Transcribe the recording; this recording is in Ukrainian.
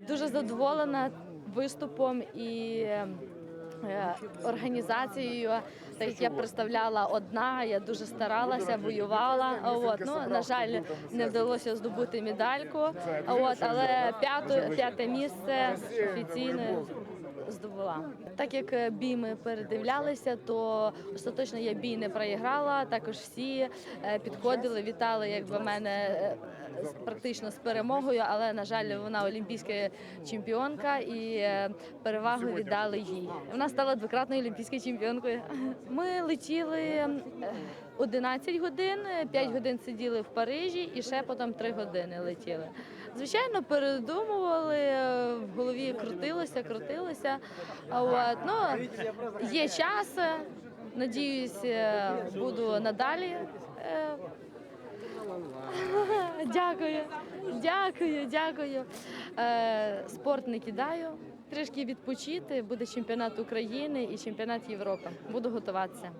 Дуже задоволена виступом і організацією. Так я представляла одна, я дуже старалася, воювала. От ну на жаль, не вдалося здобути медальку. От але п'яте п'яте місце офіційне здобула. Так як е, бій ми передивлялися, то остаточно я бій не проіграла. Також всі е, підходили, вітали якби мене е, практично з перемогою, але на жаль, вона олімпійська чемпіонка і е, перевагу віддали їй. Вона стала двократною олімпійською чемпіонкою. Ми летіли е, 11 годин, 5 годин сиділи в Парижі і ще потім 3 години летіли. Звичайно, передумували, е, в голові крутилося, крутилося. От, ну, є час, е, надіюсь, е, буду надалі. Дякую, дякую, дякую. Е, Спорт не кидаю. Трішки відпочити. Буде чемпіонат України і чемпіонат Європи. Буду готуватися.